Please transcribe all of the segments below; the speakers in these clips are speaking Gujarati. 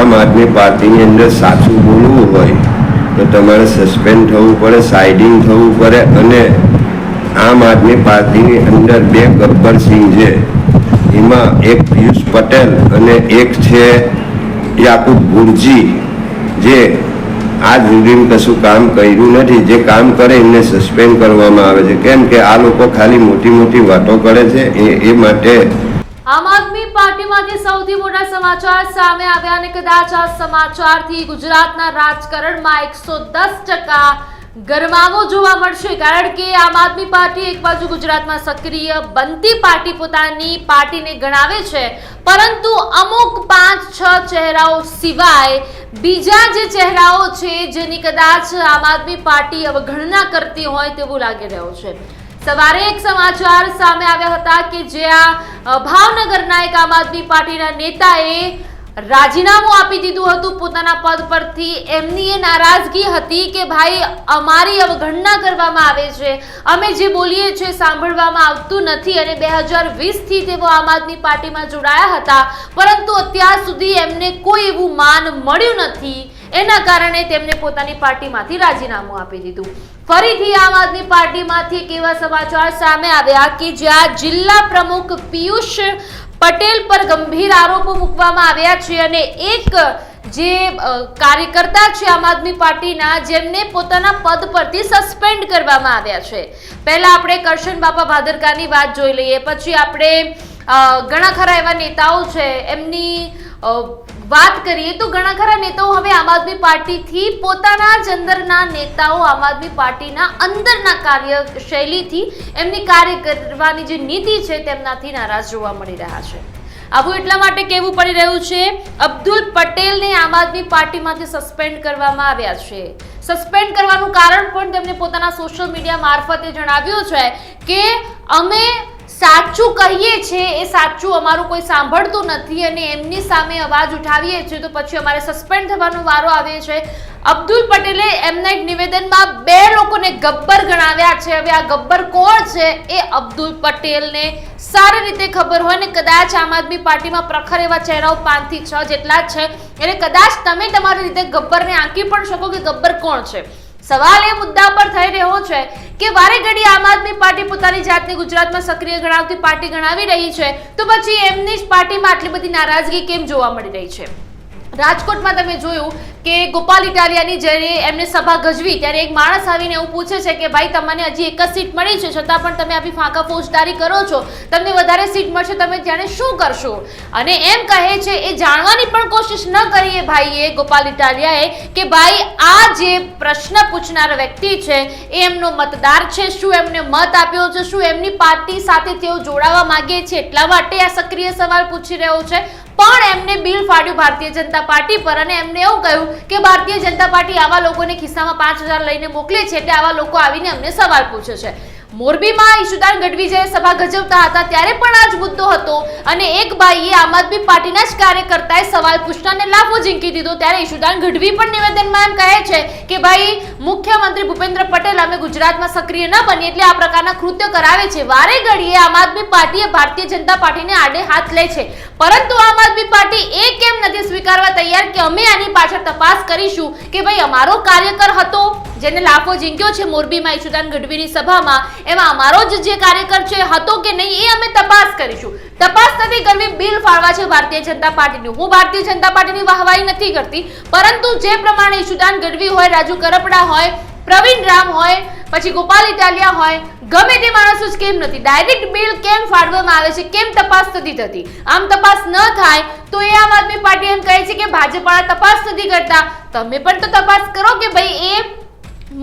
આમ આદમી પાર્ટીની અંદર સાચું બોલવું હોય તો તમારે સસ્પેન્ડ થવું પડે સાઇડિંગ થવું પડે અને આમ આદમી પાર્ટીની અંદર બે ગબ્બરસિંહ છે, એમાં એક પિયુષ પટેલ અને એક છે યાકુબ ગુરજી જે આજ સુધી કશું કામ કર્યું નથી. જે કામ કરે એમને સસ્પેન્ડ કરવામાં આવે છે. કેમ કે આ લોકો ખાલી મોટી મોટી વાતો કરે છે. એ એ માટે આમ આદમી પાર્ટીમાંથી સૌથી મોટા સમાચાર સામે આવ્યા અને કદાચ આ સમાચારથી ગુજરાતના રાજકારણમાં એકસો દસ ટકા ગરમાવો જોવા મળશે, કારણ કે આમ આદમી પાર્ટી એક બાજુ ગુજરાતમાં સક્રિય બનતી પાર્ટી પોતાની પાર્ટીને ગણાવે છે, પરંતુ અમુક પાંચ, છ ચહેરાઓ સિવાય બીજા જે ચહેરાઓ છે જેની કદાચ આમ આદમી પાર્ટી અવગણના કરતી હોય તેવું લાગી રહ્યું છે. સવારે એક સમાચાર સામે આવ્યા હતા કે જે આ ભાવનગરના એક આમ આદમી પાર્ટીના નેતાએ રાજીનામું આપી દીધું હતું. પોતાના પદ પરથી એમની એ નારાજગી હતી કે ભાઈ, અમારી અવગણના કરવામાં આવે છે. અમે જે બોલીએ છીએ સાંભળવામાં આવતું નથી અને બે હજાર વીસથી તેઓ આમ આદમી પાર્ટીમાં જોડાયા હતા. પરંતુ અત્યાર સુધી એમને કોઈ એવું માન મળ્યું નથી. એના કારણે તેમને પોતાની પાર્ટીમાંથી રાજીનામું આપી દીધું. ફરીથી આમ આદમી પાર્ટીમાંથી એક એવા સમાચાર સામે આવ્યા કે જ્યાં જિલ્લા પ્રમુખ પિયુષ પટેલ પર ગંભીર આરોપો મૂકવામાં આવ્યા છે અને એક જે કાર્યકર્તા છે આમ આદમી પાર્ટીના, જેમને પોતાના પદ પરથી સસ્પેન્ડ કરવામાં આવ્યા છે. પહેલા આપણે કરશન બાપા ભાદરકાની વાત જોઈ લઈએ. પછી આપણે ઘણા ખરા એવા નેતાઓ છે. એમની વાત કરીએ તો ઘણા ખરા નેતાઓ હવે આમ આદમી પાર્ટીથી પોતાના જ અંદરના નેતાઓ આમ આદમી પાર્ટીના અંદરના કાર્યશૈલીથી એમની કાર્ય કરવાની જે નીતિ છે તેમનાથી નારાજ જોવા મળી રહ્યા છે. આવું એટલા માટે કહેવું પડી રહ્યું છે, અબ્દુલ પટેલને આમ આદમી પાર્ટીમાંથી સસ્પેન્ડ કરવામાં આવ્યા છે. સસ્પેન્ડ કરવાનું કારણ પણ તેમણે પોતાના સોશિયલ મીડિયા મારફતે જણાવ્યું છે કે અમે સાચું કહીએ છીએ, એ સાચું અમારું કોઈ સાંભળતું નથી અને એમની સામે અવાજ ઉઠાવીએ છીએ તો પછી અમારે સસ્પેન્ડ થવાનો વારો આવે છે. અબ્દુલ પટેલે એમના એક નિવેદનમાં બે લોકોને ગબ્બર ગણાવ્યા છે. હવે આ ગબ્બર કોણ છે? એ અબ્દુલ પટેલને સારી રીતે ખબર હોય ને કદાચ આમ આદમી પાર્ટીમાં પ્રખર એવા ચહેરાઓ પાંચથી છ જેટલા જ છે. એટલે કદાચ તમે તમારી રીતે ગબ્બરને આંકી પણ શકો કે ગબ્બર કોણ છે. સવાલ એ મુદ્દા પર થઈ રહ્યો છે કે વારે ઘડી આમ આદમી પાર્ટી પોતાની જાતને ગુજરાતમાં સક્રિય ગણાવતી પાર્ટી ગણાવી રહી છે, તો પછી એમની જ પાર્ટીમાં આટલી બધી નારાજગી કેમ જોવા મળી રહી છે? રાજકોટમાં તમે જોયું કે ગોપાલ ઇટાલિયાની જ્યારે એમને સભા ગજવી, ત્યારે એક માણસ આવીને એવું પૂછે છે કે ભાઈ, તમને હજી એક જ સીટ મળી છે, છતાં પણ તમે આવી ફાંકા ફોજદારી કરો છો. તમને વધારે સીટ મળશે, તમે જાણે શું કરશો? અને એમ કહે છે, એ જાણવાની પણ કોશિશ ન કરીએ ભાઈએ ગોપાલ ઇટાલિયાએ કે ભાઈ, આ જે પ્રશ્ન પૂછનાર વ્યક્તિ છે, એ એમનો મતદાર છે, શું એમને મત આપ્યો છે, શું એમની પાર્ટી સાથે તેઓ જોડાવા માંગે છે, એટલા માટે આ સક્રિય સવાલ પૂછી રહ્યો છે. પણ એમને બિલ ફાડ્યું ભારતીય જનતા પાર્ટી પર અને એમને એવું કહ્યું કે ભારતીય જનતા પાર્ટી આવા લોકોને ખિસ્સામાં પાંચ લઈને મોકલે છે એટલે આવા લોકો આવીને અમને સવાલ પૂછે છે. મોરબીમાં ઈશુદાન ગઢવી જ્યારે સભા ગજવતા હતા, ત્યારે પણ આ જ મુદ્દો હતો અને એક ભાઈએ આમ આદમી પાર્ટીના જ કાર્યકર્તાએ સવાલ પૂછતાને લાફો ઝીંકી દીધો. ત્યારે ઈશુદાન ગઢવી પણ નિવેદનમાં એમ કહે છે કે, ભાઈ, મુખ્યમંત્રી ભૂપેન્દ્ર પટેલ અમે ગુજરાતમાં સક્રિય ન બની એટલે આ પ્રકારના કૃત્ય કરાવે છે. વારે ઘડીએ આમ આદમી પાર્ટીએ ભારતીય જનતા પાર્ટીને આડે હાથ લે છે. પરંતુ આમ આદમી પાર્ટી એ નથી સ્વીકારવા તૈયાર કે અમે આની પાછળ તપાસ કરીશું કે ભાઈ અમારો કાર્યકર હતો? જેને લાફો ઝીંક્યો છે મોરબીમાં ઈશુદાન ગઢવીની સભામાં, એમાં અમારો જ જે કાર્યકર છે, હતો કે નહીં એ અમે તપાસ કરીશું. તપાસ નથી કરવી, બિલ ફાળવા છે ભારતીય જનતા પાર્ટીનું. હું ભારતીય જનતા પાર્ટીની વાહવાઈ નથી કરતી, પરંતુ જે પ્રમાણે ઈશુદાન ગઢવી હોય, રાજુ કરપડા હોય, પ્રવીણ રામ હોય, પછી ગોપાલ ઇટાલિયા હોય ગમે તે માણસો જ કેમ નથી. ડાયરેક્ટ બિલ કેમ ફાળવવામાં આવે છે? કેમ તપાસ નથી થતી? આમ તપાસ ન થાય તો એ આમ આદમી પાર્ટી એમ કહે છે કે ભાજપવાળા તપાસ નથી કરતા. તમે પણ તો તપાસ કરો કે ભાઈ એ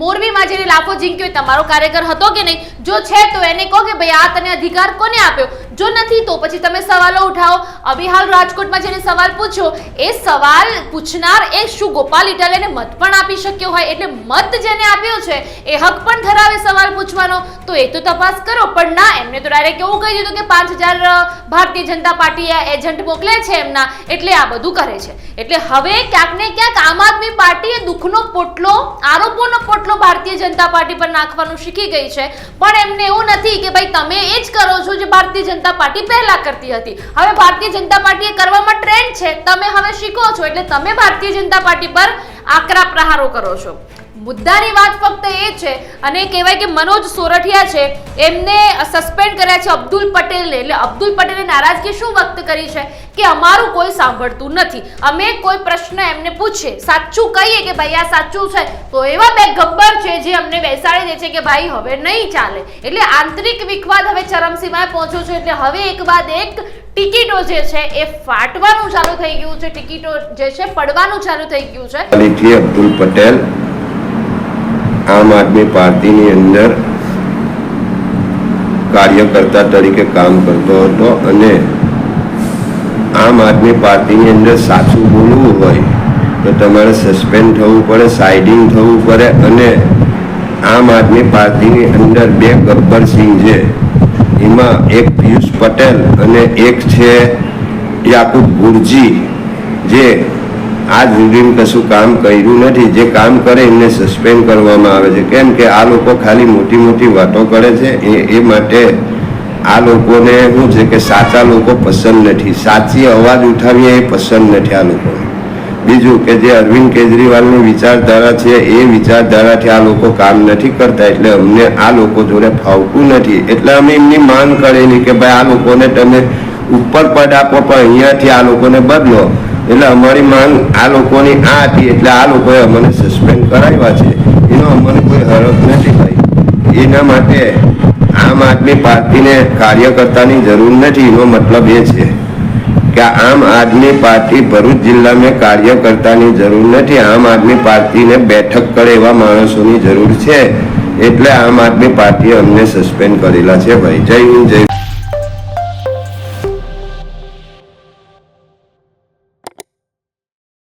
મોરબીમાં જેને લાફો ઝીંક્યો એ તમારો કાર્યકર હતો કે નહીં? જો છે તો એને કહો કે ભાઈ આ તને અધિકાર કોને આપ્યો? જો નથી, તો પછી તમે સવાલો ઉઠાવો. અભી હાલ રાજકોટમાં જેને સવાલ પૂછો એ સવાલ પૂછનાર એ શું ગોપાલ ઇટાલિયાને મત પણ આપી શક્યો હોય, એટલે મત જેને આપ્યો છે, એ હક પણ ધરાવે સવાલ પૂછવાનો. તો એ તો તપાસ કરો, પણ ના, એમને તો ડાયરેક્ટ એવું કહી દીધું કે પાંચ હજાર ભારતીય જનતા પાર્ટીએ એજન્ટ મોકલે છે એમના, એટલે આ બધું કરે છે. એટલે હવે ક્યાંક ને ક્યાંક આમ આદમી પાર્ટીએ દુઃખનો પોટલો, આરોપોનો પોટલો ભારતીય જનતા પાર્ટી પર નાખવાનું શીખી ગઈ છે. પણ એમને એવું નથી કે ભાઈ તમે એ જ કરો છો જે ભારતીય જનતા જનતા પાર્ટી પહેલા કરતી હતી. હવે ભારતીય જનતા પાર્ટી એ કરવામાં ટ્રેન્ડ છે. તમે હવે શીખો છો. એટલે તમે ભારતીય જનતા પાર્ટી પર આકરા પ્રહારો કરો છો. મુદ્દાની વાત ફક્ત એ છે અને કહેવાય કે મનોજ સોરઠિયા છે, એમને સસ્પેન્ડ કર્યા છે અબ્દુલ પટેલને. એટલે અબ્દુલ પટેલે નારાજગી શું વ્યક્ત કરી છે કે અમારું કોઈ સાંભળતું નથી? અમે કોઈ પ્રશ્ન એમને પૂછીએ. સાચું કહીએ કે ભાઈ આ સાચું છે, તો એવા બે ગબ્બર છે જે અમને બેસાડી દે છે કે ભાઈ હવે નહીં ચાલે. એટલે આંતરિક વિખવાદ હવે ચરમસીમાએ પહોંચ્યો છે. એટલે હવે એક બાદ એક ટિકિટો જે છે એ ફાટવાનું ચાલુ થઈ ગયું છે. ટિકિટો જે છે પડવાનું ચાલુ થઈ ગયું છે. અબ્દુલ પટેલ આમ આદમી પાર્ટીની અંદર કાર્યકર્તા તરીકે કામ કરતો હતો અને આમ આદમી પાર્ટીની અંદર સાચું બોલવું હોય તો તમારે સસ્પેન્ડ થવું પડે સાઇડિંગ થવું પડે અને આમ આદમી પાર્ટીની અંદર બે ગબ્બરસિંહ છે. એમાં એક પિયુષ પટેલ અને એક છે યાકુબ ગુરજી જે આજ સુધી કશું કામ કર્યું નથી. જે કામ કરે એમને સસ્પેન્ડ કરવામાં આવે છે. કેમ કે આ લોકો ખાલી મોટી મોટી વાતો કરે છે. એ એ માટે આ લોકોને શું છે કે સાચા લોકો પસંદ નથી. સાચી અવાજ ઉઠાવીએ એ પસંદ નથી આ લોકોને. બીજું કે જે અરવિંદ કેજરીવાલની વિચારધારા છે, એ વિચારધારાથી આ લોકો કામ નથી કરતા. એટલે અમને આ લોકો જોડે ફાવતું નથી. એટલે અમે એમની માંગ કરેલી કે ભાઈ આ લોકોને તમે ઉપર પદ આપો, પણ અહીંયાથી આ લોકોને બદલો. એટલે અમારી માંગ આ લોકોની આ હતી એટલે આ લોકોએ અમને સસ્પેન્ડ કરાવ્યા છે. એનો અમને કોઈ હરખ નથી ભાઈ. એના માટે આમ આદમી પાર્ટીને કાર્યકર્તાની જરૂર નથી. એનો મતલબ એ છે કે આમ આદમી પાર્ટી ભરૂચ જિલ્લામાં કાર્યકર્તાની જરૂર નથી. આમ આદમી પાર્ટીને બેઠક કરે એવા માણસોની જરૂર છે. એટલે આમ આદમી પાર્ટીએ અમને સસ્પેન્ડ કરેલા છે ભાઈ. જય હિન્દ, જય